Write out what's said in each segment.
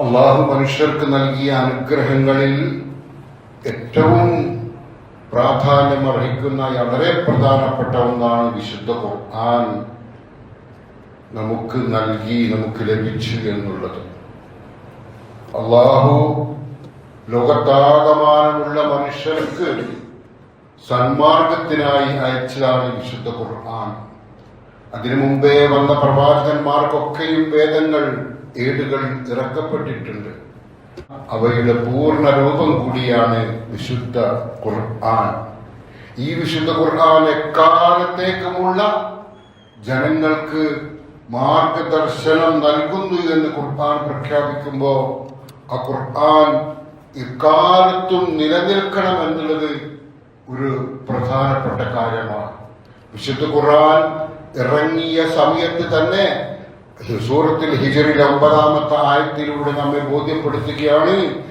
അള്ളാഹു മനുഷ്യർക്ക് നൽകിയ അനുഗ്രഹങ്ങളിൽ ഏറ്റവും പ്രാധാന്യം അർഹിക്കുന്ന വളരെ പ്രധാനപ്പെട്ട ഒന്നാണ് വിശുദ്ധ ഖുർആൻ നമുക്ക് നൽകി നമുക്ക് ലഭിച്ചു എന്നുള്ളത്. അള്ളാഹു ലോകത്താകമാനമുള്ള മനുഷ്യർക്ക് സന്മാർഗത്തിനായി അയച്ചതാണ് വിശുദ്ധ ഖുർആൻ. അതിനു മുമ്പേ വന്ന പ്രവാചകന്മാർക്കൊക്കെയും വേദങ്ങൾ ഏടുകൾ ഇറക്കപ്പെട്ടിട്ടുണ്ട്. അവയുടെ പൂർണ രൂപം കൂടിയാണ് വിശുദ്ധ ഖുർആൻ. ഈ വിശുദ്ധ ഖുർആൻ എക്കാലത്തേക്കുമുള്ള ജനങ്ങൾക്ക് മാർഗദർശനം നൽകുന്നു എന്ന് ഖുർആൻ പ്രഖ്യാപിക്കുമ്പോൾ ആ ഖുർആൻ ഇക്കാലത്തും നിലനിൽക്കണം എന്നുള്ളത് ഒരു പ്രധാനപ്പെട്ട കാര്യമാണ്. വിശുദ്ധ ഖുർആൻ ഇറങ്ങിയ സമയത്ത് തന്നെ സൂറത്തിൽ ഹിജറിലെ ഒമ്പതാമത്തെ ആയത്തിലൂടെ നമ്മെ ബോധ്യപ്പെടുത്തുകയാണ്.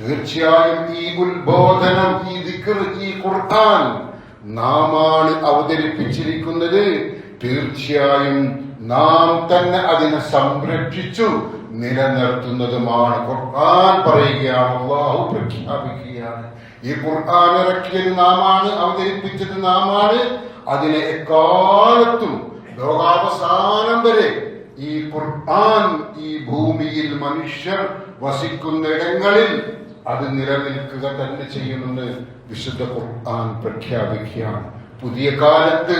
തീർച്ചയായും ഈ ഉത്ബോധനം ഈ ദിക്ർ ഈ ഖുർആൻ നാമാണ് അവതരിപ്പിച്ചിരിക്കുന്നത്. തീർച്ചയായും നാം തന്നെ അതിനെ സംരക്ഷിച്ചു നിലനിർത്തുന്നതുമാണ് ഖുർആൻ പറയുകയാണ്. അള്ളാഹു പ്രഖ്യാപിക്കുകയാണ്. ഈ ഖുർആൻ ഇറക്കിയത് നാമാണ് അവതരിപ്പിച്ചത് നാമാണ്. അതിനെ എക്കാലത്തും ലോകാവസാനം വരെ ഈ ഖുർആൻ ഈ ഭൂമിയിൽ മനുഷ്യർ വസിക്കുന്നിടങ്ങളിൽ അത് നിലനിൽക്കുക തന്നെ ചെയ്യുമെന്ന് വിശുദ്ധ ഖുർആൻ പ്രഖ്യാപിക്കുകയാണ്. പുതിയ കാലത്ത്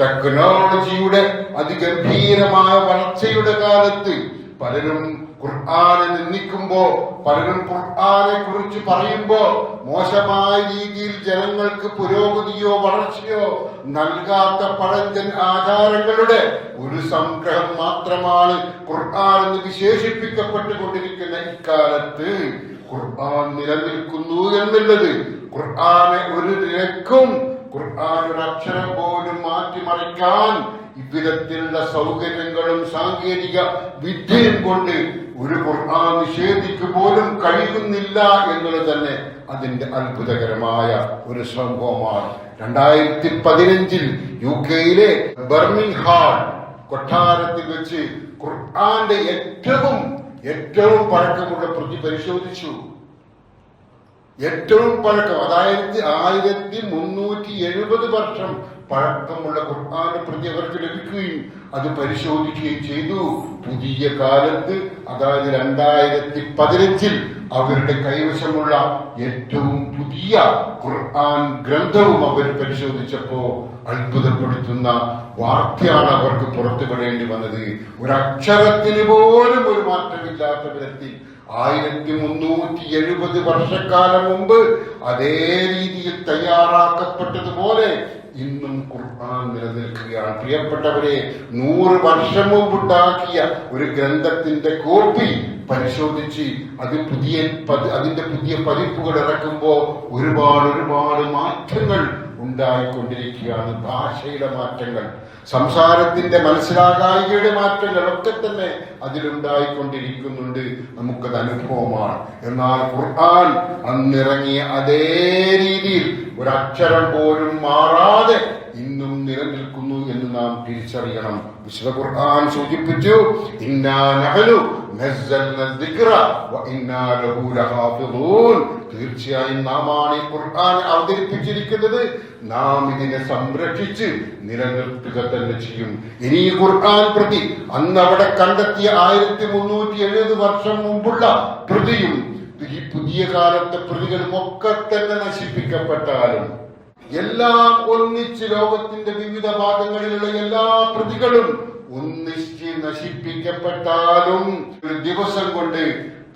ടെക്നോളജിയുടെ അതിഗംഭീരമായ വളർച്ചയുടെ കാലത്ത് പലരും ഖുർആനെ നിന്ദിക്കുമ്പോ പലരും ഖുർആാനെ കുറിച്ച് പറയുമ്പോ മോശമായ രീതിയിൽ ജനങ്ങൾക്ക് പുരോഗതിയോ വളർച്ചയോ നൽകാത്ത പഴഞ്ചൻ ആചാരങ്ങളുടെ ഒരു സംഗ്രഹം മാത്രമാണ് ഖുർആൻ എന്ന് വിശേഷിപ്പിക്കപ്പെട്ടുകൊണ്ടിരിക്കുന്ന ഇക്കാലത്ത്. ഖുർആൻ നിലനിൽക്കുന്നു എന്നുള്ളത് ഖുർആനെ ഒരു നിരക്കും ഖുർആൻ ഒരു അക്ഷരം പോലും മാറ്റിമറിക്കാൻ ഇത്തരത്തിലുള്ള സൗകര്യങ്ങളും സാങ്കേതിക വിദ്യയും കൊണ്ട് ഒരു ഖുർആൻ നിഷേധിക്കു പോലും കഴിയുന്നില്ല എന്നുള്ളത് തന്നെ അതിന്റെ അത്ഭുതകരമായ ഒരു സംഭവമാണ്. രണ്ടായിരത്തി പതിനഞ്ചിൽ യു കെയിലെ ബർമിംഗ്ഹാൾ കൊട്ടാരത്തിൽ വെച്ച് ഖുർആന്റെ ഏറ്റവും ഏറ്റവും പഴക്കമുള്ള പ്രതി പരിശോധിച്ചു. ഏറ്റവും പഴക്കം അതായത് ആയിരത്തി മുന്നൂറ്റി എഴുപത് വർഷം പഴക്കമുള്ള ഖുർആാന്റെ പ്രതി അവർക്ക് ലഭിക്കുകയും അത് പരിശോധിക്കുകയും ചെയ്തു. പുതിയ കാലത്ത് അതായത് രണ്ടായിരത്തി പതിനഞ്ചിൽ അവരുടെ കൈവശമുള്ള ഏറ്റവും പുതിയ ഖുർആൻ ഗ്രന്ഥവും അവർ പരിശോധിച്ചപ്പോ അത്ഭുതപ്പെടുത്തുന്ന വാർത്തയാണ് അവർക്ക് പുറത്തുപെടേണ്ടി വന്നത്. ഒരക്ഷരത്തിന് പോലും ഒരു മാറ്റമില്ലാത്ത വിധത്തിൽ ആയിരത്തി മുന്നൂറ്റി എഴുപത് വർഷക്കാലം മുമ്പ് അതേ രീതിയിൽ തയ്യാറാക്കപ്പെട്ടതുപോലെ ഇന്നും ഖുർആൻ നിലനിൽക്കുകയാണ്. പ്രിയപ്പെട്ടവരെ നൂറ് വർഷം മുമ്പുണ്ടാക്കിയ ഒരു ഗ്രന്ഥത്തിന്റെ കോപ്പി പരിശോധിച്ച് അത് പുതിയ പതി- അതിന്റെ പുതിയ പതിപ്പുകൾ ഇറക്കുമ്പോൾ ഒരുപാട് ഒരുപാട് മാറ്റങ്ങൾ ഉണ്ടായിക്കൊണ്ടിരിക്കുകയാണ്. ഭാഷയുടെ മാറ്റങ്ങൾ. സംസാരത്തിന്റെ മനസ്സിലാകായികയുടെ മാറ്റങ്ങളൊക്കെ തന്നെ അതിലുണ്ടായിക്കൊണ്ടിരിക്കുന്നുണ്ട്. നമുക്കത് അനുഭവമാണ്. എന്നാൽ ഖുർആൻ അന്നിറങ്ങിയ അതേ രീതിയിൽ ഒരക്ഷരം പോലും മാറാതെ ഇന്നും നിലനിൽക്കുന്നു എന്ന് നാം തിരിച്ചറിയണം. വിശുദ്ധ ഖുർആൻ സൂചിപ്പിച്ചു ഇന്നാ നഹലു നസ്സൽന ദിക്റ വ ഇന്നാ ലഹു ലഹാഫിളൂൻ തീർച്ചയായും നാമാണ് ഈ ഖുർആൻ അവതരിപ്പിച്ചിരിക്കുന്നത്. നാം ഇതിനെ സംരക്ഷിച്ച് നിലനിർത്തുക തന്നെ ചെയ്യും. ഇനി ഈ ഖുർആൻ പ്രതി അന്ന് അവിടെ കണ്ടെത്തിയ ആയിരത്തി മുന്നൂറ്റി എഴുപത് വർഷം മുമ്പുള്ള പ്രതിയും ഈ പുതിയ കാലത്തെ പ്രതികളും ഒക്കെ തന്നെ നശിപ്പിക്കപ്പെട്ടാലും എല്ലാം ഒന്നിച്ച് ലോകത്തിന്റെ വിവിധ ഭാഗങ്ങളിലുള്ള എല്ലാ പ്രതികളും ഒന്നിച്ച് നശിപ്പിക്കപ്പെട്ടാലും ഒരു ദിവസം കൊണ്ട്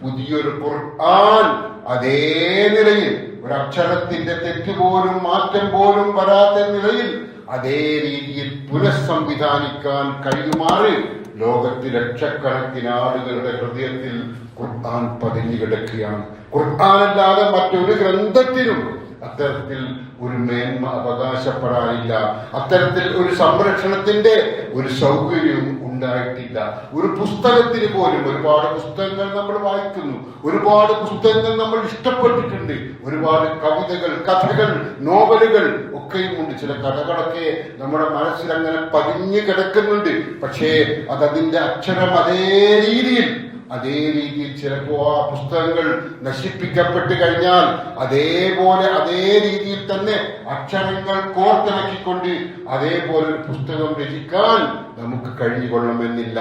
പുതിയൊരു ഖുർആൻ അതേ നിലയിൽ ഒരു അക്ഷരത്തിന്റെ തെറ്റ് പോലും മാറ്റം പോലും വരാത്ത നിലയിൽ അതേ രീതിയിൽ പുനഃസംവിധാനിക്കാൻ കഴിയുമാറി ലോകത്തിൽ ലക്ഷക്കണക്കിന് ആളുകളുടെ ഹൃദയത്തിൽ ഖുർആൻ പതിഞ്ഞു കിടക്കുകയാണ്. ഖുർആൻ അല്ലാതെ മറ്റൊരു ഗ്രന്ഥത്തിനും അത്തരത്തിൽ ഒരു മേന്മ അവകാശപ്പെടാനില്ല. അത്തരത്തിൽ ഒരു സംരക്ഷണത്തിന്റെ ഒരു സൗകര്യവും ഉണ്ടായിട്ടില്ല ഒരു പുസ്തകത്തിന് പോലും ഒരുപാട് പുസ്തകങ്ങൾ നമ്മൾ വായിക്കുന്നു. ഒരുപാട് പുസ്തകങ്ങൾ നമ്മൾ ഇഷ്ടപ്പെട്ടിട്ടുണ്ട്. ഒരുപാട് കവിതകൾ കഥകൾ നോവലുകൾ ഒക്കെയും ഉണ്ട്. ചില കഥകളൊക്കെ നമ്മുടെ മനസ്സിൽ അങ്ങനെ പതിഞ്ഞു കിടക്കുന്നുണ്ട്. പക്ഷേ അതതിന്റെ അക്ഷരം അതേ രീതിയിൽ അതേ രീതിയിൽ ചിലപ്പോ ആ പുസ്തകങ്ങൾ നശിപ്പിക്കപ്പെട്ട് കഴിഞ്ഞാൽ അതേപോലെ അതേ രീതിയിൽ തന്നെ അക്ഷരങ്ങൾ കോർത്തിണക്കിക്കൊണ്ട് അതേപോലെ ഒരു പുസ്തകം രചിക്കാൻ നമുക്ക് കഴിഞ്ഞുകൊള്ളണമെന്നില്ല.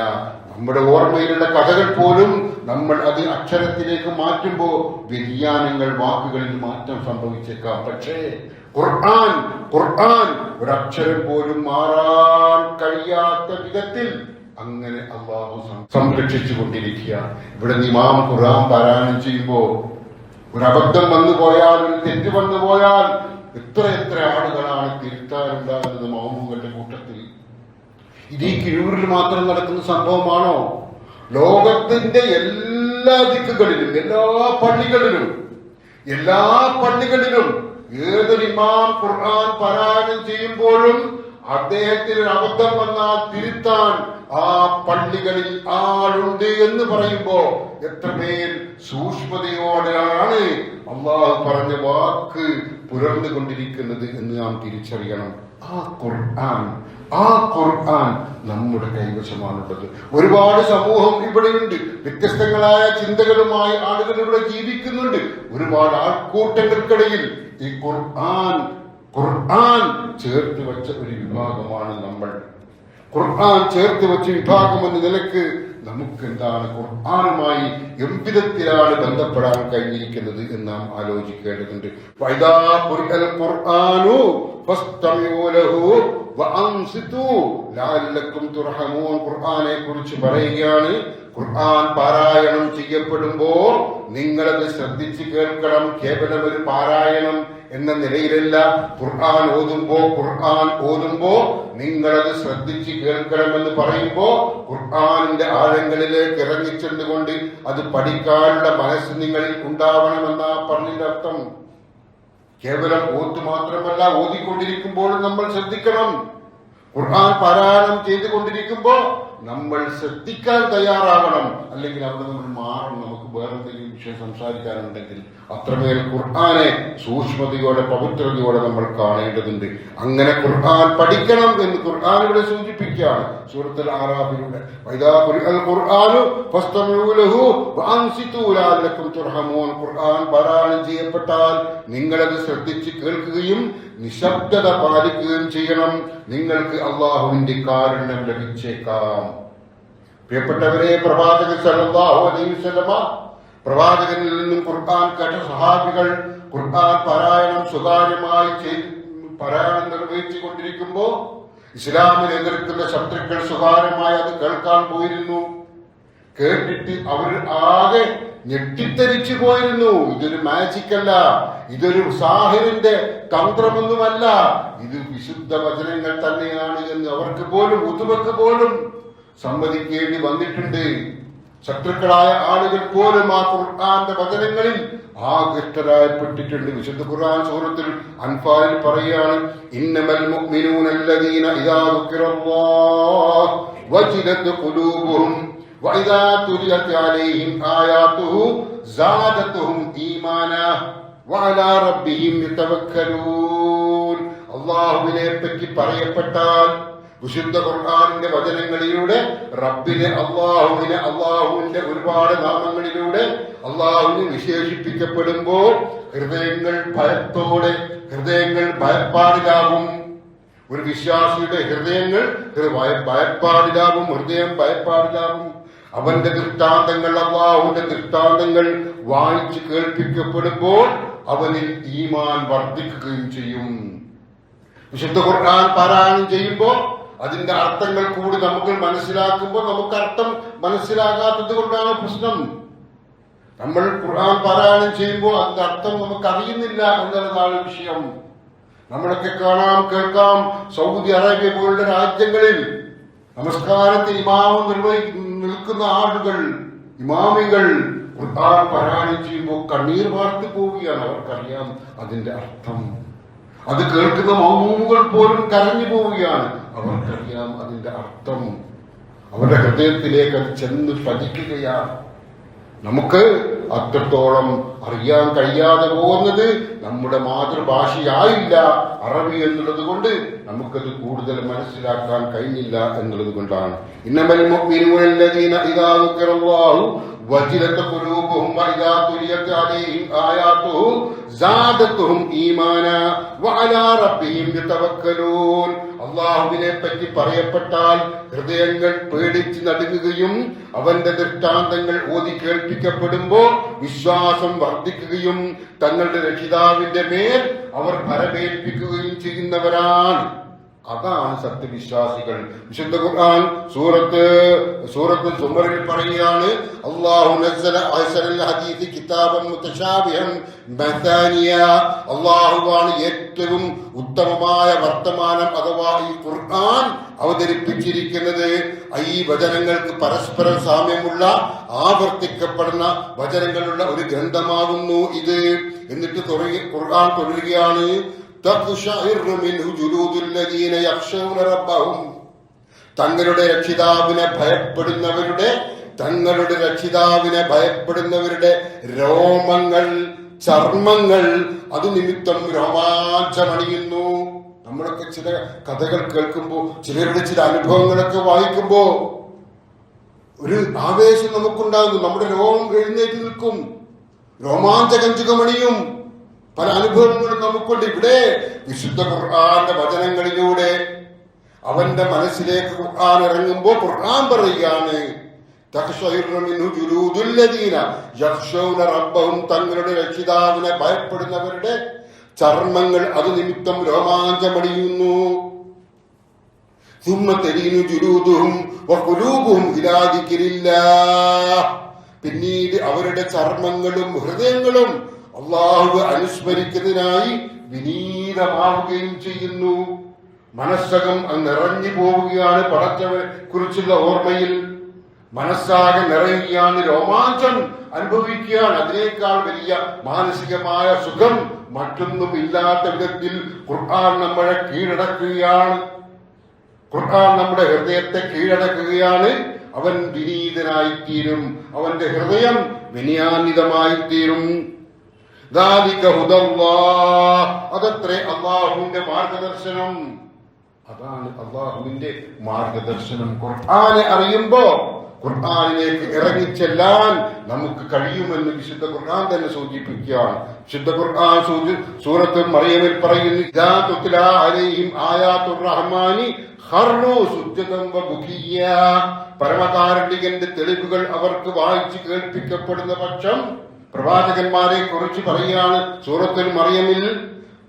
നമ്മുടെ ഓർമ്മയിലുള്ള കഥകൾ പോലും നമ്മൾ അത് അക്ഷരത്തിലേക്ക് മാറ്റുമ്പോൾ വ്യതിയാനങ്ങൾ വാക്കുകളിൽ മാറ്റം സംഭവിച്ചേക്കാം. പക്ഷേ ഖുർആൻ ഖുർആൻ ഒരക്ഷരം പോലും മാറാൻ കഴിയാത്ത വിധത്തിൽ അങ്ങനെ അള്ളാഹു സംരക്ഷിച്ചു കൊണ്ടിരിക്കുക ഇവിടെ ഇമാം ഖുറാൻ പാരായണം ചെയ്യുമ്പോൾ ഒരു അബദ്ധം വന്നു പോയാൽ ഒരു തെറ്റ് വന്നു പോയാൽ എത്ര എത്ര ആളുകളാണ് തിരുത്താറുണ്ടാകുന്നത് മാമൂങ്ങളുടെ കൂട്ടത്തിൽ. ഇത് ഈ കിഴൂരിൽ മാത്രം നടക്കുന്ന സംഭവമാണോ? ലോകത്തിന്റെ എല്ലാ ദിക്കുകളിലും എല്ലാ പള്ളികളിലും എല്ലാ പള്ളികളിലും ഏതൊരു ഇമാം ഖുർആൻ പാരായണം ചെയ്യുമ്പോഴും അദ്ദേഹത്തിന് ഒരു അബദ്ധം വന്നാൽ തിരുത്താൻ ആ പള്ളികളിൽ ആളുണ്ട് എന്ന് പറയുമ്പോ എത്രമേൽ സൂക്ഷ്മതയോടെയാണ് അള്ളാഹു പറഞ്ഞ വാക്ക് പുലർന്നുകൊണ്ടിരിക്കുന്നത് എന്ന് നാം തിരിച്ചറിയണം. ആ ഖുർആൻ ആ ഖുർആൻ നമ്മുടെ കൈവശമാണുള്ളത്. ഒരുപാട് സമൂഹം ഇവിടെയുണ്ട്. വ്യത്യസ്തങ്ങളായ ചിന്തകളുമായി ആളുകൾ ഇവിടെ ജീവിക്കുന്നുണ്ട്. ഒരുപാട് ആൾക്കൂട്ടങ്ങൾക്കിടയിൽ ഈ ഖുർആൻ ഖുർആൻ ചേർത്ത് വെച്ച ഒരു വിഭാഗമാണ് നമ്മൾ. ഖുർആൻ ചേർത്ത് വെച്ച വിഭാഗം എന്ന നിലയ്ക്ക് നമുക്ക് എന്താണ് ഖുർആനുമായി എംവിധത്തിലാണ് ബന്ധപ്പെടാൻ കഴിഞ്ഞിരിക്കുന്നത് എന്ന് നാം ആലോചിക്കേണ്ടതുണ്ട്. ഖുർആനെ കുറിച്ച് പറയുകയാണ്. ഖുർആൻ പാരായണം ചെയ്യപ്പെടുമ്പോൾ നിങ്ങളത് ശ്രദ്ധിച്ച് കേൾക്കണം. കേവലം ഒരു പാരായണം എന്ന നിലയിലല്ല ഖുർആൻ ഓതുമ്പോ ഖുർആൻ ഓതുമ്പോ നിങ്ങളത് ശ്രദ്ധിച്ച് കേൾക്കണമെന്ന് പറയുമ്പോ ഖുർആാനിന്റെ ആഴങ്ങളിലേക്ക് ഇറങ്ങിച്ചെന്നുകൊണ്ട് അത് പഠിക്കാനുള്ള മനസ്സ് നിങ്ങളിൽ ഉണ്ടാവണമെന്ന പറഞ്ഞതിന്റെ കേവലം ഓത്ത് മാത്രമല്ല ഓതിക്കൊണ്ടിരിക്കുമ്പോഴും നമ്മൾ ശ്രദ്ധിക്കണം. ഖുർആൻ പാരായണം ചെയ്തുകൊണ്ടിരിക്കുമ്പോ നമ്മൾ ശ്രദ്ധിക്കാൻ തയ്യാറാവണം അല്ലെങ്കിൽ അവിടെ നമ്മൾ മാറും. നമുക്ക് വേറെ എന്തെങ്കിലും വിഷയം സംസാരിക്കാനുണ്ടെങ്കിൽ അത്രമേൽ ഖുർആനെ സൂക്ഷ്മതയോടെ പവിത്രതയോടെ നമ്മൾ കാണേണ്ടതുണ്ട്. അങ്ങനെ ഖുർആൻ പഠിക്കണം എന്ന് ഖുർആൻ ഇവിടെ സൂചിപ്പിക്കുകയാണ്. സൂറത്തുൽ ആറാഫിലൂടെ. ഖുർആൻ പാരായണം ചെയ്യപ്പെട്ടാൽ നിങ്ങളത് ശ്രദ്ധിച്ച് കേൾക്കുകയും നിശബ്ദത പാലിക്കുകയും ചെയ്യണം. നിങ്ങൾക്ക് അള്ളാഹുവിന്റെ കാരുണ്യം ലഭിച്ചേക്കാം. പ്രിയപ്പെട്ടവരെ പ്രവാചകൻ പ്രവാചകനിൽ നിന്നും ഖുർആൻ കേട്ട സഹാബികൾ ഖുർആൻ പാരായണം സ്വകാര്യമായി പാരായണം നിർവഹിച്ചു കൊണ്ടിരിക്കുമ്പോൾ ഇസ്ലാമിനെ എതിർക്കുന്ന ശത്രുക്കൾ സ്വകാര്യമായി അത് കേൾക്കാൻ പോയിരുന്നു. കേട്ടിട്ട് അവർ ആകെ ഞെട്ടിത്തരിച്ചു പോയിരുന്നു. ഇതൊരു മാജിക് അല്ല. ഇതൊരു സാഹിറിന്റെ തന്ത്രമൊന്നുമല്ല. ഇത് വിശുദ്ധ വചനങ്ങൾ തന്നെയാണ് എന്ന് അവർക്ക് പോലും ഉതുവക്ക് പോലും സമ്മതിക്കേണ്ടി വന്നിട്ടുണ്ട്. ശത്രുക്കളായ ആളുകൾ പോലും ആ ഖുർആന്റെ വചനങ്ങളിൽ ആകൃഷ്ടരായപ്പെട്ടിട്ടുണ്ട് വിശുദ്ധ ഖുർആൻ സൂറത്തിൽ അൻഫാലിൽ പറയുകയാണ് ഇന്നമൽ മുഅ്മിനൂനല്ലദീന ഇദാ ദുക്കിറല്ലാഹ് വജിലത് ഖുലൂബുഹും വഇദാ തുലിയത് അലൈഹിം ആയാതുഹു സാദത്തുഹും ഈമാനാ. അള്ളാഹുവിനെ പറ്റി പറയപ്പെട്ടാൽ വിശുദ്ധ ഖുർആാനിന്റെ വചനങ്ങളിലൂടെ റബ്ബിനെ അള്ളാഹുവിനെ അള്ളാഹുവിന്റെ ഒരുപാട് നാമങ്ങളിലൂടെ അള്ളാഹുവിനെ വിശേഷിപ്പിക്കപ്പെടുമ്പോൾ ഹൃദയങ്ങൾ ഭയത്തോടെ ഹൃദയങ്ങൾ ഭയപ്പാടിലാകും. ഒരു വിശ്വാസിയുടെ ഹൃദയങ്ങൾ ഭയപ്പാടിലാകും ഹൃദയം ഭയപ്പാടിലാകും. അവന്റെ ദൃഷ്ടാന്തങ്ങൾ അള്ളാഹുവിന്റെ ദൃഷ്ടാന്തങ്ങൾ വായിച്ചു കേൾപ്പിക്കപ്പെടുമ്പോൾ അവനിൽ ഈമാൻ വർദ്ധിക്കുകയും ചെയ്യും. വിശുദ്ധ ഖുർആൻ പാരായണം ചെയ്യുമ്പോൾ അതിന്റെ അർത്ഥങ്ങൾ കൂടി നമുക്ക് മനസ്സിലാക്കുമ്പോൾ നമുക്ക് അർത്ഥം മനസ്സിലാകാത്തത് കൊണ്ടാണ് പ്രശ്നം. നമ്മൾ ഖുർആൻ പാരായണം ചെയ്യുമ്പോൾ അതിന്റെ അർത്ഥം നമുക്ക് അറിയുന്നില്ല എന്നുള്ളതാണ് വിഷയം. നമ്മളൊക്കെ കാണാം കേൾക്കാം സൗദി അറേബ്യ പോലുള്ള രാജ്യങ്ങളിൽ നമസ്കാരത്തിൽ ഇമാമം നിർവഹി നിൽക്കുന്ന ആളുകൾ ഇമാമികൾ ഖുർആൻ പാരായണം ചെയ്യുമ്പോൾ കണ്ണീർ വാർത്ത് പോവുകയാണ് അവർക്കറിയാം അതിന്റെ അർത്ഥം. അത് കേൾക്കുന്ന മൗമൂമുകൾ പോലും കരഞ്ഞു പോവുകയാണ് അവർക്കറിയാം അതിന്റെ അർത്ഥം. അവരുടെ ഹൃദയത്തിലേക്ക് അത് ചെന്ന് പതിക്കുകയാണ്. നമുക്ക് അത്രത്തോളം അറിയാൻ കഴിയാതെ പോകുന്നത് നമ്മുടെ മാതൃഭാഷയായില്ല. അറബി എന്നുള്ളത് കൊണ്ട് നമുക്കത് കൂടുതൽ മനസ്സിലാക്കാൻ കഴിഞ്ഞില്ല എന്നുള്ളത് കൊണ്ടാണ്. ഇന്നമൽ അള്ളാഹുവിനെ പറ്റി പറയപ്പെട്ടാൽ ഹൃദയങ്ങൾ പേടിച്ച് നടുങ്ങുകയും അവന്റെ ദൃഷ്ടാന്തങ്ങൾ ഓതി കേൾപ്പിക്കപ്പെടുമ്പോൾ വിശ്വാസം വർദ്ധിക്കുകയും തങ്ങളുടെ രക്ഷിതാവിന്റെ മേൽ അവർ ഭരമേൽപ്പിക്കുകയും ചെയ്യുന്നവരാണ്. അതാണ് സത്യവിശ്വാസികൾ. വിശുദ്ധ ഖുർആൻ സൂറത്ത് സൂറത്ത് സുമറിൽ പറയുകയാണ് അഹ്സനൽ ഹദീസ് കിതാബൻ മുതശാബിഹൻ മസാനിയ അല്ലാഹുവാണ് ഏറ്റവും ഉത്തമമായ വർത്തമാനം അഥവാ ഈ ഖുർആൻ അവതരിപ്പിച്ചിരിക്കുന്നത്. ഈ വചനങ്ങൾക്ക് പരസ്പരം സാമ്യമുള്ള ആവർത്തിക്കപ്പെടുന്ന വചനങ്ങളുള്ള ഒരു ഗ്രന്ഥമാകുന്നു ഇത്. എന്നിട്ട് ഖുർആൻ തുടരുകയാണ് തഖ്ശഇറു മിൻഹു ജുലൂദുൽ ലദീന യഖ്ശൗന റബ്ബഹും തങ്ങളുടെ രക്ഷിതാവിനെ ഭയപ്പെടുന്നവരുടെ തങ്ങളുടെ രക്ഷിതാവിനെ ഭയപ്പെടുന്നവരുടെ രോമങ്ങൾ ചർമ്മങ്ങൾ അത് നിമിത്തം രോമാഞ്ചമണിയുന്നു. നമ്മളൊക്കെ ചില കഥകൾ കേൾക്കുമ്പോൾ ചിലരുടെ ചില അനുഭവങ്ങളൊക്കെ വായിക്കുമ്പോൾ ഒരു ആവേശം നമുക്കുണ്ടാകുന്നു. നമ്മുടെ രോമം എഴുന്നേറ്റ് നിൽക്കും. രോമാഞ്ചകഞ്ചുകമണിയും പല അനുഭവങ്ങളും നമുക്കുണ്ട് ഇവിടെ. വിശുദ്ധ ഖുർആന്റെ വചനങ്ങളിലൂടെ അവന്റെ മനസ്സിലേക്ക് ഖുർആൻ ഇറങ്ങുമ്പോൾ ഖുർആൻ പറയുകയാണ് തങ്ങളുടെ രക്ഷിതാവിനെ ഭയപ്പെടുന്നവരുടെ ചർമ്മങ്ങൾ അത് നിമിത്തം രോമാഞ്ചമടിയുന്നു പിന്നീട് അവരുടെ ചർമ്മങ്ങളും ഹൃദയങ്ങളും അള്ളാഹു അനുസ്മരിക്കുന്നതിനായി വിനീതമാവുകയും ചെയ്യുന്നു. മനസ്സകം നിറഞ്ഞു പോവുകയാണ് പടച്ചവെ കുറിച്ചുള്ള ഓർമ്മയിൽ. മനസ്സാകെ നിറയുകയാണ് രോമാഞ്ചം അനുഭവിക്കുകയാണ്. അതിനേക്കാൾ വലിയ മാനസികമായ സുഖം മറ്റൊന്നും ഇല്ലാത്ത വിധത്തിൽ ഖുർആൻ നമ്മളെ കീഴടക്കുകയാണ്. ഖുർആൻ നമ്മുടെ ഹൃദയത്തെ കീഴടക്കുകയാണ്. അവൻ വിനീതനായിത്തീരും. അവന്റെ ഹൃദയം വിനയാന്വിതമായിത്തീരും. അതത്രേ അള്ളാഹുവിന്റെ മാർഗദർശനം. അതാണ് അള്ളാഹുവിന്റെ മാർഗദർശനം. ഖുർആനെ അറിയുമ്പോ ഖുർആാനിലേക്ക് ഇറങ്ങിച്ചെല്ലാൻ നമുക്ക് കഴിയുമെന്ന് വിശുദ്ധ ഖുർആൻ തന്നെ സൂചിപ്പിക്കുകയാണ്. വിശുദ്ധ ഖുർആൻ സൂറത്ത് മറിയമിൽ പറയുന്നു പരമകാരുണികന്റെ തെളിവുകൾ അവർക്ക് വായിച്ചു കേൾപ്പിക്കപ്പെടുന്ന പക്ഷം പ്രവാചകന്മാരെ കുറിച്ച് പറയുകയാണ് സൂറത്തുൽ മറിയമിൽ.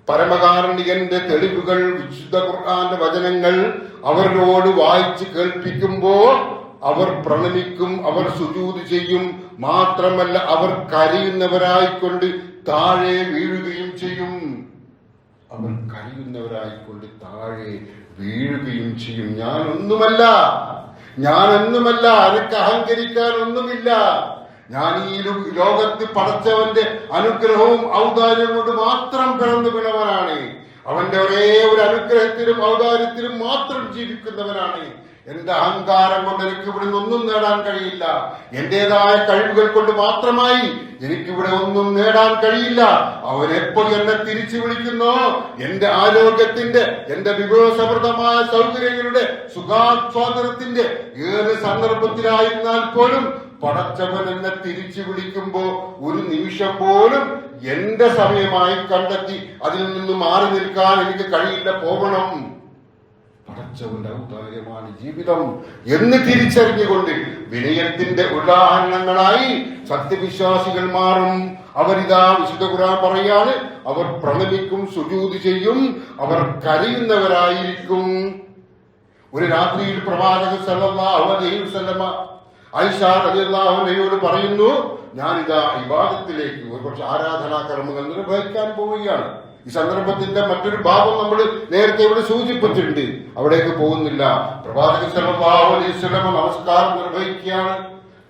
പരമകാരുണികന്റെ തെളിവുകൾ വിശുദ്ധ ഖുർആന്റെ വചനങ്ങൾ അവരോട് വായിച്ച് കേൾപ്പിക്കുമ്പോൾ അവർ പ്രണമിക്കും അവർ സുജൂത് ചെയ്യും. മാത്രമല്ല അവർ കരയുന്നവരായിക്കൊണ്ട് താഴെ വീഴുകയും ചെയ്യും. അവർ കരയുന്നവരായിക്കൊണ്ട് താഴെ വീഴുകയും ചെയ്യും. ഞാൻ ഒന്നുമല്ല എനിക്ക് അഹങ്കരിക്കാൻ ഒന്നുമില്ല ഞാൻ ഈ ലോകത്ത് പടച്ചവന്റെ അനുഗ്രഹവും ഔദാര്യവും കൊണ്ട് മാത്രം പിറന്നു വീണവനാണ് അവന്റെ ഒരേ ഒരു അനുഗ്രഹത്തിലും ഔദാര്യത്തിലും മാത്രം ജീവിക്കുന്നവനാണ് എന്റെ അഹങ്കാരം കൊണ്ട് എനിക്ക് ഇവിടെ ഒന്നും നേടാൻ കഴിയില്ല. എന്റേതായ കഴിവുകൾ കൊണ്ട് മാത്രമായി എനിക്കിവിടെ ഒന്നും നേടാൻ കഴിയില്ല. അവൻ എപ്പോൾ എന്നെ തിരിച്ചു വിളിക്കുന്നു എന്റെ ആരോഗ്യത്തിന്റെ എന്റെ വിഭവസമൃദ്ധമായ സൗകര്യങ്ങളുടെ സുഖാസ്വാദനത്തിന്റെ ഏത് സന്ദർഭത്തിലായിരുന്നാൽ പോലും പടച്ചവൻ എന്നെ തിരിച്ചു വിളിക്കുമ്പോ ഒരു നിമിഷം പോലും എന്റെ സമയമായി കണ്ടെത്തി അതിൽ നിന്ന് മാറി നിൽക്കാൻ എനിക്ക് കഴിയില്ല പോകണം. പടച്ചവന്റെ ഔദാര്യമാണ് ജീവിതം എന്ന് തിരിച്ചറിഞ്ഞുകൊണ്ട് വിനയത്തിന്റെ ഉദാഹരണങ്ങളായി സത്യവിശ്വാസികൾ മാറും. അവരിതാ വിശുദ്ധ ഖുർആൻ പറയാണ് അവർ പ്രണമിക്കും സുജൂതി ചെയ്യും അവർ കരയുന്നവരായിരിക്കും. ഒരു രാത്രിയിൽ പ്രവാചകൻ സല്ലല്ലാഹു അലൈഹി വസല്ലമ ഐഷ റളിയല്ലാഹു അൻഹയോട് പറയുന്നു ഞാനിതാ ഇബാദത്തിലേക്ക് ഒരു കുറച്ച് ആരാധനാ കർമ്മങ്ങൾ നിർവഹിക്കാൻ പോവുകയാണ്. ഈ സന്ദർഭത്തിന്റെ മറ്റൊരു ഭാവം നമ്മൾ നേരത്തെ ഇവിടെ സൂചിപ്പിച്ചിട്ടുണ്ട്. അവിടേക്ക് പോകുന്നില്ല. അലൈഹി വസല്ലമ നമസ്കാരം നിർവഹിക്കുകയാണ്.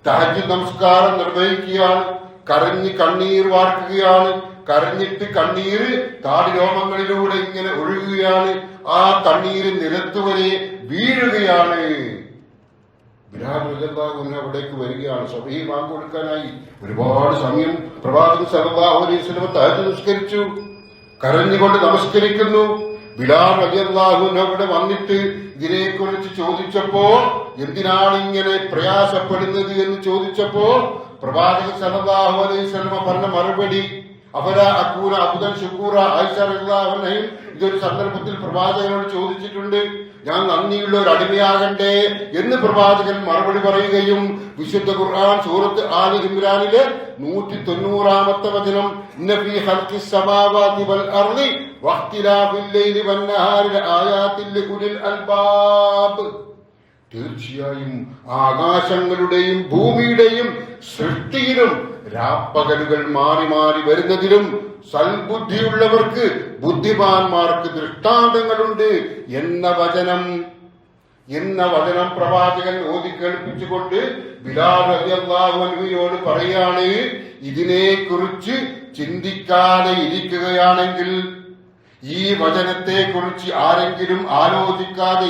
തഹജ് നമസ്കാരം നിർവഹിക്കുകയാണ്. കരഞ്ഞ് കണ്ണീർ വാർക്കുകയാണ്. കരഞ്ഞിട്ട് കണ്ണീര് താടി രോമങ്ങളിലൂടെ ഇങ്ങനെ ഒഴുകുകയാണ്. ആ കണ്ണീര് നിരത്തുവരെ വീഴുകയാണ്. ബിലാൽ അവിടേക്ക് വരികയാണ്. സഭയിൽ വാങ്ങ് കൊടുക്കാനായി ഒരുപാട് സമയം പ്രവാചകൻ സല്ലല്ലാഹു അലൈഹി തഹജ്ജുദ് നിസ്കരിച്ചു. കരഞ്ഞുകൊണ്ട് നമസ്കരിക്കുന്നു. ബിലാൽ അൻഹു അവിടെ വന്നിട്ട് ഇതിനെക്കുറിച്ച് ചോദിച്ചപ്പോ എന്തിനാണ് ഇങ്ങനെ പ്രയാസപ്പെടുന്നത് എന്ന് ചോദിച്ചപ്പോ പ്രവാചകൻ സല്ലല്ലാഹു അലൈഹി വസല്ലം പറഞ്ഞ മറുപടി അവര അക്കൂര അബുദൻ ഷുക്കൂറ ആയിഷ അൻഹയും ഇതൊരു സന്ദർഭത്തിൽ പ്രവാചകനോട് ചോദിച്ചിട്ടുണ്ട്. ഞാൻ നന്ദിയുള്ള ഒരു അടിമയാകണ്ടേ എന്ന് പ്രവാചകൻ മറുപടി പറയുകയും വിശുദ്ധ ഖുർആൻ സൂറത്ത് ആലി ഇമ്രാനിലെ നൂറ്റി തൊണ്ണൂറാമത്തെ വചനം ആയാത്തിൽ അൽബാബ്. തീർച്ചയായും ആകാശങ്ങളുടെയും ഭൂമിയുടെയും സൃഷ്ടിയിലും രാപ്പകലുകൾ മാറി മാറി വരുന്നതിലും സൽബുദ്ധിയുള്ളവർക്ക് ബുദ്ധിമാന്മാർക്ക് ദൃഷ്ടാന്തങ്ങളുണ്ട് എന്ന വചനം. എന്ന വചനം പ്രവാചകൻ ഓതി കേൾപ്പിച്ചുകൊണ്ട് ബിലാൽ പറയാണ് ഇതിനെ ഇതിനെക്കുറിച്ച് ചിന്തിക്കാതെ ഇരിക്കുകയാണെങ്കിൽ ഈ വചനത്തെ കുറിച്ച് ആരെങ്കിലും ആലോചിക്കാതെ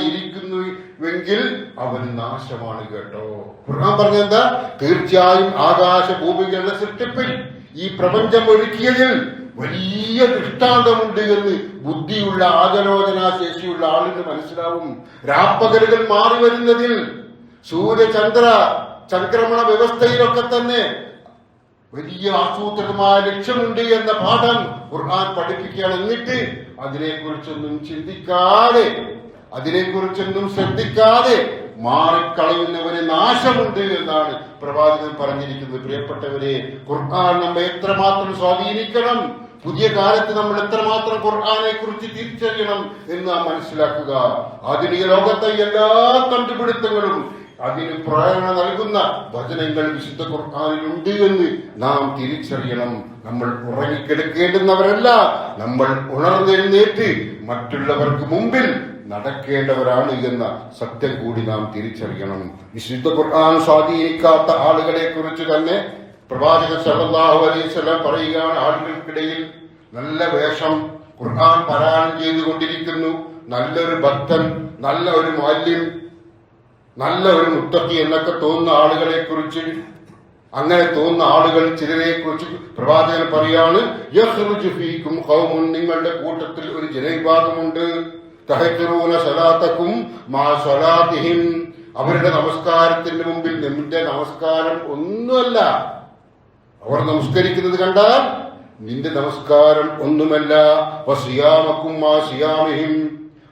ഇരിക്കുന്നുവെങ്കിൽ അവൻ നാശമാണ് കേട്ടോ. ഖുർആൻ പറഞ്ഞ എന്താ തീർച്ചയായും ആകാശ ഭൂമികളുടെ സൃഷ്ടിപ്പിൽ ഈ പ്രപഞ്ചം ഒരുക്കിയതിൽ വലിയ ദൃഷ്ടാന്തമുണ്ട് എന്ന് ബുദ്ധിയുള്ള ആചലോചനാ ശേഷിയുള്ള ആളിന് മനസ്സിലാവും. രാപ്പകലുകൾ മാറി വരുന്നതിൽ സൂര്യചന്ദ്ര സംക്രമണ വ്യവസ്ഥയിലൊക്കെ തന്നെ വലിയ ആസൂത്രിതമായ ലക്ഷ്യമുണ്ട് എന്ന പാഠം ഖുർആൻ പഠിപ്പിക്കുകയാണ്. എന്നിട്ട് അതിനെക്കുറിച്ചൊന്നും ചിന്തിക്കാതെ അതിനെക്കുറിച്ചൊന്നും ശ്രദ്ധിക്കാതെ മാറിക്കളയുന്നവന് നാശമുണ്ട് എന്നാണ് പ്രവാചകൻ പറഞ്ഞിരിക്കുന്നത്. പ്രിയപ്പെട്ടവരെ ഖുർആൻ നമ്മെ എത്രമാത്രം സ്വാധീനിക്കണം? പുതിയ കാലത്ത് നമ്മൾ എത്രമാത്രം ഖുർആനെ കുറിച്ച് തിരിച്ചറിയണം എന്ന് മനസ്സിലാക്കുക. ആധുനിക ലോകത്തെ എല്ലാ കണ്ടുപിടുത്തങ്ങളും അതിന് പ്രേരണ നൽകുന്ന വചനങ്ങൾ വിശുദ്ധ ഖുർആാനിലുണ്ട് എന്ന് നാം തിരിച്ചറിയണം. നമ്മൾ ഉറങ്ങിക്കിടക്കേണ്ടുന്നവരല്ല. നമ്മൾ ഉണർന്നെഴുന്നേറ്റ് മറ്റുള്ളവർക്ക് മുമ്പിൽ നടക്കേണ്ടവരാണ് എന്ന സത്യം കൂടി നാം തിരിച്ചറിയണം. വിശുദ്ധ ഖുർആൻ സ്വാധീനിക്കാത്ത ആളുകളെ കുറിച്ച് തന്നെ പ്രവാചകൻ അലൈഹി വസല്ലം പറയുകയാണ്. ആളുകൾക്കിടയിൽ നല്ല വേഷം ഖുർആൻ പാരായണം ചെയ്തുകൊണ്ടിരിക്കുന്നു. നല്ലൊരു ഭക്തൻ നല്ല ഒരു മാല്യം നല്ല ഒരു മുത്തത്തി എന്നൊക്കെ തോന്നുന്ന ആളുകളെ കുറിച്ച് അങ്ങനെ തോന്നുന്ന ആളുകൾ ചിലരെ കുറിച്ച് പ്രവാചകൻ പറയാണ് നിങ്ങളുടെ കൂട്ടത്തിൽ ഒരു ജനവിഭാഗമുണ്ട്. സലാത്തക്കും മാ സലാത്തിഹിം അവരുടെ നമസ്കാരത്തിന് മുമ്പിൽ നിന്റെ നമസ്കാരം ഒന്നുമല്ല. അവർ നമസ്കരിക്കുന്നത് കണ്ടാൽ നിന്റെ നമസ്കാരം ഒന്നുമല്ല. മാ സിയാമിഹിം.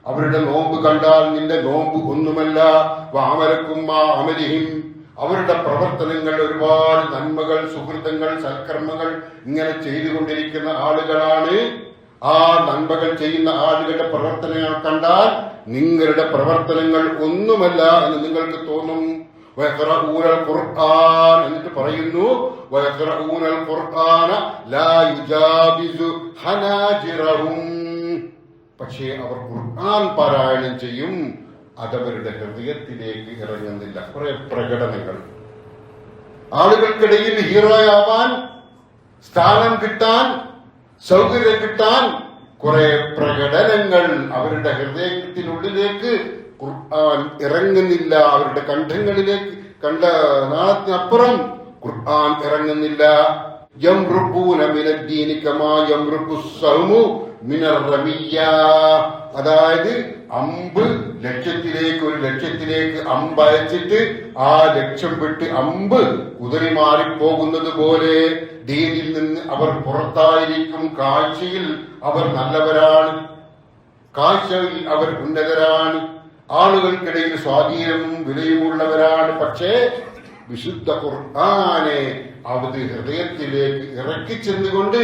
അവരുടെ നോമ്പ് കണ്ടാൽ നിന്റെ നോമ്പ് ഒന്നുമല്ല. വാമരക്കും മാ അവരുടെ പ്രവർത്തനങ്ങൾ ഒരുപാട് നന്മകൾ സുഹൃത്തങ്ങൾ സൽക്കർമ്മങ്ങൾ ഇങ്ങനെ ചെയ്തുകൊണ്ടിരിക്കുന്ന ആളുകളാണ് ആ നന്മകൾ ചെയ്യുന്ന ആളുകളുടെ പ്രവർത്തനങ്ങൾ കണ്ടാൽ നിങ്ങളുടെ പ്രവർത്തനങ്ങൾ ഒന്നുമല്ല എന്ന് നിങ്ങൾക്ക് തോന്നും. ഖുർആൻ എന്നിട്ട് പറയുന്നു ഖുർആന ലാ ഹനാജിറഹും പക്ഷേ അവർ ഖുർആൻ പാരായണം ചെയ്യും അതവരുടെ ഹൃദയത്തിലേക്ക് ഇറങ്ങുന്നില്ല. കുറെ പ്രകടനങ്ങൾ. ആളുകൾക്കിടയിൽ ഹീറോയാവാൻ സ്ഥാനം കിട്ടാൻ സൗകര്യം കിട്ടാൻ കുറെ പ്രകടനങ്ങൾ അവരുടെ ഹൃദയത്തിനുള്ളിലേക്ക് ഖുർആൻ ഇറങ്ങുന്നില്ല അവരുടെ കണ്ഠങ്ങളിലേക്ക് കണ്ട നാളത്തിനപ്പുറം ഖുർആൻ ഇറങ്ങുന്നില്ല. അതായത് അമ്പ് ലക്ഷ്യത്തിലേക്ക് ഒരു ലക്ഷ്യത്തിലേക്ക് അമ്പ് അയച്ചിട്ട് ആ ലക്ഷ്യം വിട്ട് അമ്പ് കുതിരി മാറിപ്പോകുന്നത് പോലെ ദീനിൽ നിന്ന് അവർ പുറത്തായിരിക്കും കാഴ്ചയിൽ അവർ നല്ലവരാണ്. കാഴ്ചയിൽ അവർ ഉന്നതരാണ്. ആളുകൾക്കിടയിൽ സ്വാധീനവും വിലയുമുള്ളവരാണ്. പക്ഷേ വിശുദ്ധ ഖുർആനെ അവത് ഹൃദയത്തിലേക്ക് ഇറക്കി ചെന്നുകൊണ്ട്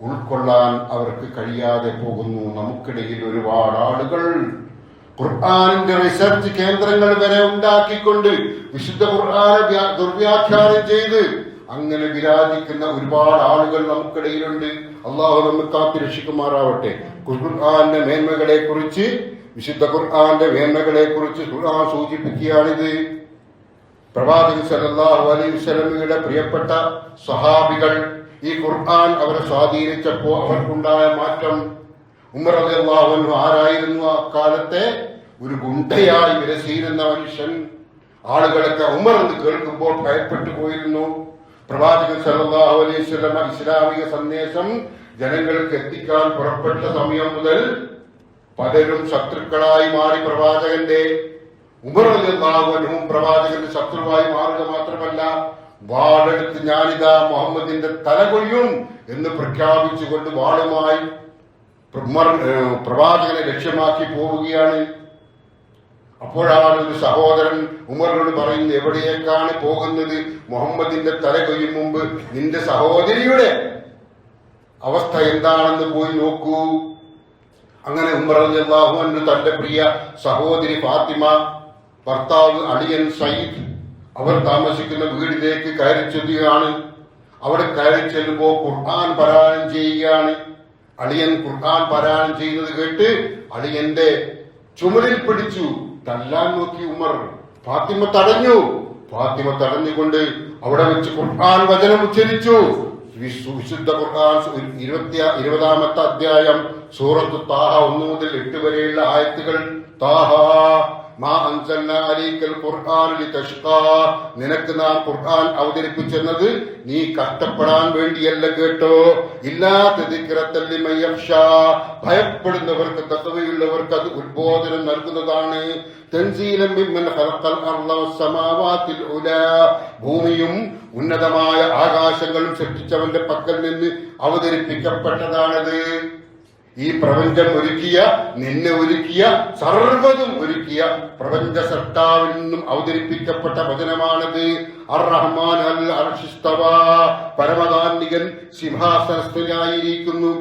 ഉൾക്കൊള്ളാൻ അവർക്ക് കഴിയാതെ പോകുന്നു. നമുക്കിടയിൽ ഒരുപാട് ആളുകൾ ഖുർആാനിന്റെ റിസർച്ച് കേന്ദ്രങ്ങൾ വരെ ഉണ്ടാക്കിക്കൊണ്ട് വിശുദ്ധ ഖുർആാനെ ദുർവ്യാഖ്യാനം ചെയ്ത് അങ്ങനെ വിരാജിക്കുന്ന ഒരുപാട് ആളുകൾ നമുക്കിടയിലുണ്ട്. അള്ളാഹു നമ്മെ കാത്തി രക്ഷിക്കുമാറാവട്ടെ. ഖുർആാന്റെ മേന്മകളെ കുറിച്ച് വിശുദ്ധ ഖുർആാന്റെ മേന്മകളെ കുറിച്ച് ഖുർആൻ സൂചിപ്പിക്കുകയാണിത്. പ്രവാചകൻ സല്ലല്ലാഹു അലൈഹി വസല്ലമയുടെ പ്രിയപ്പെട്ട സഹാബികൾ ഈ ഖുർആൻ അവരെ സ്വാധീനിച്ചപ്പോ അവർക്കുണ്ടായ മാറ്റം. ഉമർ അള്ളാഹു ആരായിരുന്നു? ആ കാലത്തെ ഒരു ഗുണ്ടയായി വിരസീരുന്ന മനുഷ്യൻ. ആളുകളൊക്കെ ഉമർ എന്ന് കേൾക്കുമ്പോൾ ഭയപ്പെട്ടു പോയിരുന്നു പ്രവാചകൻ സല്ലല്ലാഹു അലൈഹി വസല്ലം ഇസ്ലാമിക സന്ദേശം ജനങ്ങൾക്ക് എത്തിക്കാൻ പുറപ്പെട്ട സമയം മുതൽ പലരും ശത്രുക്കളായി മാറി പ്രവാചകന്റെ ഉമർഹും പ്രവാചകന്റെ ശത്രുവായി മാറുക മാത്രമല്ല വാളെടുത്ത് ഞാനിതാ മുഹമ്മദിന്റെ തല കൊയ്യും എന്ന് പ്രഖ്യാപിച്ചുകൊണ്ട് വാളുമായി പ്രവാചകനെ ലക്ഷ്യമാക്കി പോവുകയാണ്. അപ്പോഴാണ് ഒരു സഹോദരൻ ഉമറിനോട് പറയുന്നത് എവിടെയേക്കാണ് പോകുന്നത്? മുഹമ്മദിന്റെ തല കൊയ്യും മുമ്പ് നിന്റെ സഹോദരിയുടെ അവസ്ഥ എന്താണെന്ന് പോയി നോക്കൂ. അങ്ങനെ ഉമർ അള്ളാഹു അൻഹു തന്റെ പ്രിയ സഹോദരി ഫാത്തിമ ഭർത്താവ് അളിയൻ സയ്യിദ് അവർ താമസിക്കുന്ന വീടിലേക്ക് കയറി ചെല്ലുകയാണ്. അവിടെ കയറി ചെല്ലുമ്പോൾ ഖുർആൻ പാരായണം ചെയ്യുകയാണ്. അളിയൻ ഖുർആൻ പാരായണം ചെയ്യുന്നത് കേട്ട് അളിയന്റെ ചുമലിൽ പിടിച്ചു. തല്ലാൻ നോക്കി ഉമർ. ഫാത്തിമ തടഞ്ഞു. ഫാത്തിമ തടഞ്ഞുകൊണ്ട് അവിടെ വെച്ച് ഖുർആൻ വചനം ഉച്ചരിച്ചു. വിശുദ്ധ ഖുർആൻ ഇരുപതാമത്തെ അധ്യായം സൂറത്ത് താഹ ഒന്നു മുതൽ എട്ട് വരെയുള്ള ആയത്തുകൾ. താഹ നിനക്ക് നാം ഖുർആൻ അവതരിപ്പിച്ചെന്നത് നീ കഷ്ടപ്പെടാൻ വേണ്ടിയല്ല കേട്ടോ. ഇല്ലാത്ത ഭയപ്പെടുന്നവർക്ക് തത്വയുള്ളവർക്ക് അത് ഉത്ബോധനം നൽകുന്നതാണ്. ഭൂമിയും ഉന്നതമായ ആകാശങ്ങളും സൃഷ്ടിച്ചവന്റെ പക്കൽ നിന്ന് അവതരിപ്പിക്കപ്പെട്ടതാണത്. ഈ പ്രപഞ്ചം ഒരുക്കിയ നിന്നെ ഒരുക്കിയ സർവതും ഒരുക്കിയ പ്രപഞ്ച സൃഷ്ടാവിൽ നിന്നും അവതരിപ്പിക്കപ്പെട്ട വചനമാണത് അർ റഹ്മാൻ അൽ അർഷിസ്തവ പരമകാന്തികൻ സിംഹാസനസ്ഥനായിരിക്കുന്നു.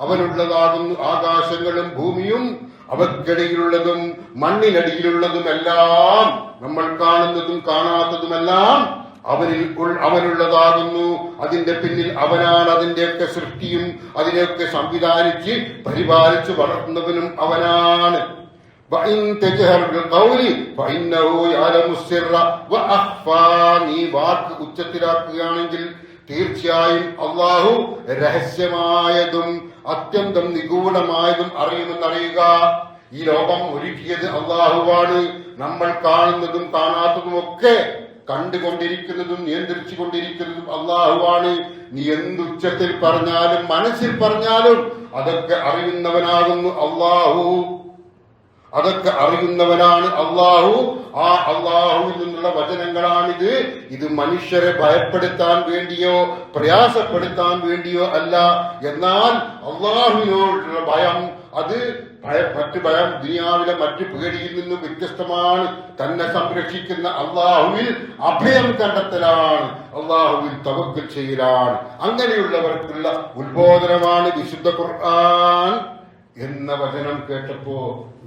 അവനുള്ളതാകുന്നു ആകാശങ്ങളും ഭൂമിയും. അവക്കിടയിലുള്ളതും മണ്ണിനടിയിലുള്ളതുമെല്ലാം നമ്മൾ കാണുന്നതും കാണാത്തതുമെല്ലാം അവനിൽ അവനുള്ളതാകുന്നു. അതിന്റെ പിന്നിൽ അവനാണ് അതിന്റെയൊക്കെ സൃഷ്ടിയും അതിനെയൊക്കെ സംവിധാനിച്ച് പരിപാലിച്ചു വളർത്തുന്നവനും അവനാണ്. നീ വാക്ക് ഉച്ചത്തിലാക്കുകയാണെങ്കിൽ തീർച്ചയായും അള്ളാഹു രഹസ്യമായതും അത്യന്തം നിഗൂഢമായതും അറിയുമെന്നറിയുക. ഈ ലോകം ഒരുക്കിയത് അള്ളാഹുവാണ് നമ്മൾ കാണുന്നതും കാണാത്തതുമൊക്കെ കണ്ടുകൊണ്ടിരിക്കുന്നതും നിയന്ത്രിച്ചുകൊണ്ടിരിക്കുന്നതും അള്ളാഹുവാണ്. നീ എന്തുച്ചത്തിൽ പറഞ്ഞാലും മനസ്സിൽ പറഞ്ഞാലും അതൊക്കെ അറിയുന്നവനാകുന്നു അള്ളാഹു. അതൊക്കെ അറിയുന്നവനാണ് അള്ളാഹു. ആ അള്ളാഹുവിൽ നിന്നുള്ള വചനങ്ങളാണിത്. ഇത് മനുഷ്യരെ ഭയപ്പെടുത്താൻ വേണ്ടിയോ പ്രയാസപ്പെടുത്താൻ വേണ്ടിയോ അല്ല. എന്നാൽ അള്ളാഹുവിനോടുള്ള ഭയം അത് ഭയ മറ്റു ഭയം ദുനിയാവിലെ മറ്റു പേടിയിൽ നിന്നും വ്യത്യസ്തമാണ്. തന്നെ സംരക്ഷിക്കുന്ന അള്ളാഹുവിൽ അഭയം കണ്ടെത്തലാണ്. അള്ളാഹുവിൽ തവക്കൽ ചെയ്യലാണ്. അങ്ങനെയുള്ളവർക്കുള്ള ഉത്ബോധനമാണ് വിശുദ്ധ ഖുർആൻ എന്ന വചനം കേട്ടപ്പോ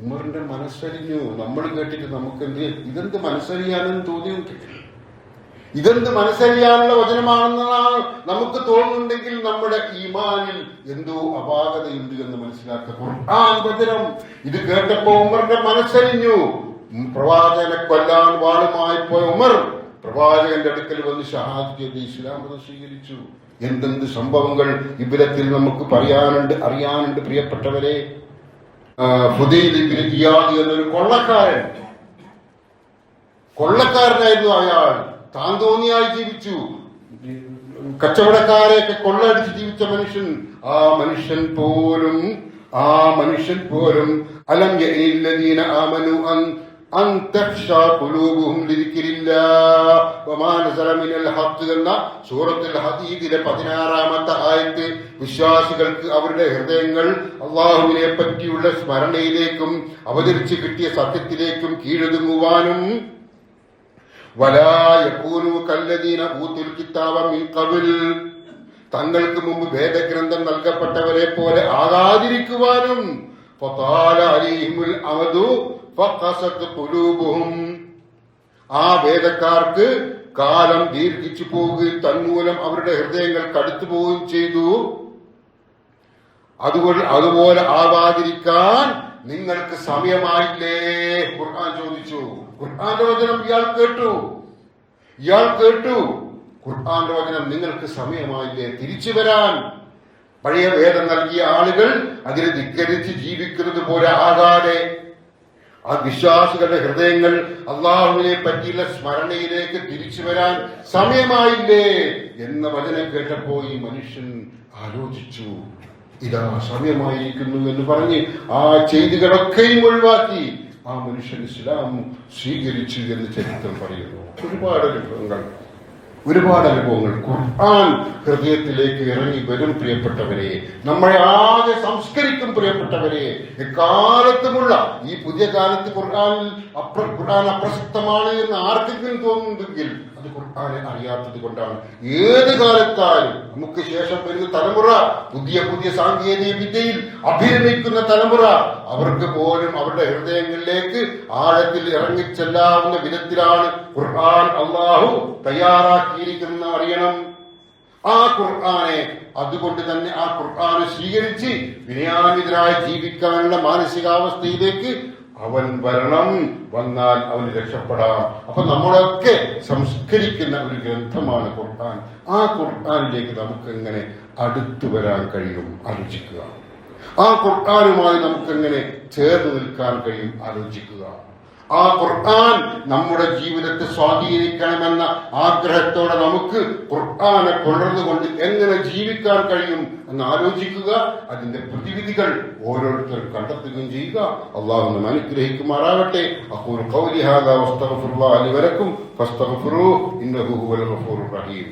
ഉമറിന്റെ മനസ്സരിഞ്ഞു. നമ്മൾ കേട്ടിട്ട് നമുക്ക് എന്ത് ഇതെന്ത് മനസ്സറിയാനെന്ന് തോന്നി ഇതെന്ത് മനസ്സറിയാനുള്ള വചനമാണെന്നാണ് നമുക്ക് തോന്നുന്നുണ്ടെങ്കിൽ നമ്മുടെ ഈമാനിൽ എന്തോ അപാകതയുണ്ട് എന്ന് മനസ്സിലാക്കുക ഖുർആൻ വചനം ഇത് കേട്ടപ്പോ ഉമറിന്റെ മനസ്സരിഞ്ഞു. പ്രവാചകനെ കൊല്ലാൻ വാളുമായി പോയ ഉമർ പ്രവാചകന്റെ അടുക്കൽ വന്ന് ഷഹാദ് ചെയ്ത് ഇസ്ലാം മതം സ്വീകരിച്ചു. എന്തെന്ത് സംഭവങ്ങൾ ഇവിടത്തിൽ നമുക്ക് പറയാനുണ്ട് അറിയാനുണ്ട് പ്രിയപ്പെട്ടവരെ? എന്നൊരു കൊള്ളക്കാരൻ. കൊള്ളക്കാരനായിരുന്നു അയാൾ. താൻ തോന്നിയായി ജീവിച്ചു. കച്ചവടക്കാരെയൊക്കെ കൊള്ളയടിച്ച് ജീവിച്ച മനുഷ്യൻ ആ മനുഷ്യൻ പോലും ആ മനുഷ്യൻ പോലും അലം ആമനു അൻ അൻ ലിദിക്രില്ലാ. വമാ ഹഖ് സൂറത്തുൽ ആയത്ത് വിശ്വാസികൾക്ക് അവരുടെ ഹൃദയങ്ങൾ അള്ളാഹുവിനെ പറ്റിയുള്ള സ്മരണയിലേക്കും അവതരിച്ചു കിട്ടിയ സത്യത്തിലേക്കും കീഴൊതുങ്ങുവാനും വലാ യകൂനു കല്ലദീന ഊതുൽ കിതാബ من ഖബൽ. തങ്ങൾക്ക് മുമ്പ് വേദഗ്രന്ഥം നൽകപ്പെട്ടവരെ പോലെ ആകാതിരിക്കുവാനും ആ വേദക്കാർക്ക് കാലം ദീർഘിച്ചു പോവുകയും തന്മൂലം അവരുടെ ഹൃദയങ്ങൾ കടുത്തു പോവുകയും ചെയ്തു. അതുകൊണ്ട് അതുപോലെ ആവാതിരിക്കാൻ നിങ്ങൾക്ക് സമയമായില്ലേ? ഖുർആൻ ചോദിച്ചു. ഖുർആന്റെ വചനം ഇയാൾ കേട്ടു. ഇയാൾ കേട്ടു. ഖുർആന്റെ വചനം നിങ്ങൾക്ക് സമയമായില്ലേ? തിരിച്ചു വരാൻ. പഴയ വേദം നൽകിയ ആളുകൾ അതിനെ ധിക്കരിച്ച് ജീവിക്കുന്നത് പോലെ ആകാതെ ആ വിശ്വാസികളുടെ ഹൃദയങ്ങൾ അള്ളാഹുവിനെ പറ്റിയുള്ള സ്മരണയിലേക്ക് തിരിച്ചു വരാൻ സമയമായില്ലേ? എന്ന വചനം കേട്ടപ്പോൾ ഈ മനുഷ്യൻ ആലോചിച്ചു. ഇതാ സമയമായിരിക്കുന്നു എന്ന് പറഞ്ഞ് ആ ചെയ്തികളൊക്കെയും ഒഴിവാക്കി ആ മനുഷ്യൻ ഇസ്ലാം സ്വീകരിച്ചു എന്ന് ചരിത്രം പറയുന്നു. ഒരുപാട് അനുഭവങ്ങൾ ഒരുപാട് അനുഭവങ്ങൾ. ഖുർആൻ ഹൃദയത്തിലേക്ക് ഇറങ്ങി വരും പ്രിയപ്പെട്ടവരെ. നമ്മളെ ആകെ സംസ്കരിക്കും പ്രിയപ്പെട്ടവരെ. എക്കാലത്തുമുള്ള ഈ പുതിയ കാലത്ത് ഖുർആൻ അപ്ര ഖുർആൻ അപ്രസക്തമാണ് എന്ന് ആർക്കെങ്കിലും തോന്നുന്നുണ്ടെങ്കിൽ അത് ഖുർആാനെ അറിയാത്തത് കൊണ്ടാണ്. ഏത് കാലത്താലും നമുക്ക് ശേഷം വരുന്ന തലമുറ പുതിയ പുതിയ സാങ്കേതിക വിദ്യയിൽ അഭിരമിക്കുന്ന തലമുറ അവർക്ക് പോലും അവരുടെ ഹൃദയങ്ങളിലേക്ക് ആഴത്തിൽ ഇറങ്ങിച്ചെല്ലാവുന്ന വിധത്തിലാണ് ഖുർആൻ അള്ളാഹു തയ്യാറാക്കിയിരിക്കുന്ന അറിയണം. ആ ഖുർആാനെ അതുകൊണ്ട് തന്നെ ആ ഖുർആാനെ സ്വീകരിച്ച് വിനയാമിതരായി ജീവിക്കാനുള്ള മാനസികാവസ്ഥയിലേക്ക് അവൻ വരണം വന്നാൽ അവന് രക്ഷപ്പെടാം. അപ്പൊ നമ്മളൊക്കെ സംസ്കരിക്കുന്ന ഒരു ഗ്രന്ഥമാണ് ഖുർആൻ. ആ ഖുർആനിലേക്ക് നമുക്ക് എങ്ങനെ അടുത്തു വരാൻ കഴിയും? ആലോചിക്കുക. ആ ഖുർആനുമായി നമുക്ക് എങ്ങനെ ചേർന്ന് നിൽക്കാൻ കഴിയും? ആലോചിക്കുക. ആ ഖുർആൻ നമ്മുടെ ജീവിതത്തെ സ്വാധീനിക്കണമെന്ന ആഗ്രഹത്തോടെ നമുക്ക് ഖുർആനെ പുലർന്നുകൊണ്ട് എങ്ങനെ ജീവിക്കാൻ കഴിയും എന്ന് ആലോചിക്കുക. അതിന്റെ പ്രതിവിധികൾ ഓരോരുത്തർ കണ്ടെത്തുകയും ചെയ്യുക. അള്ളാഹു നമ്മൾ അനുഗ്രഹിക്കുമാറാവട്ടെ അപ്പോൾ ഖൗലി ഹാദാ വസ്തഗ്ഫിറുല്ലാഹ ലി വലക്കും ഇന്നഹു ഹുവൽ ഗഫൂറുർ റഹീം.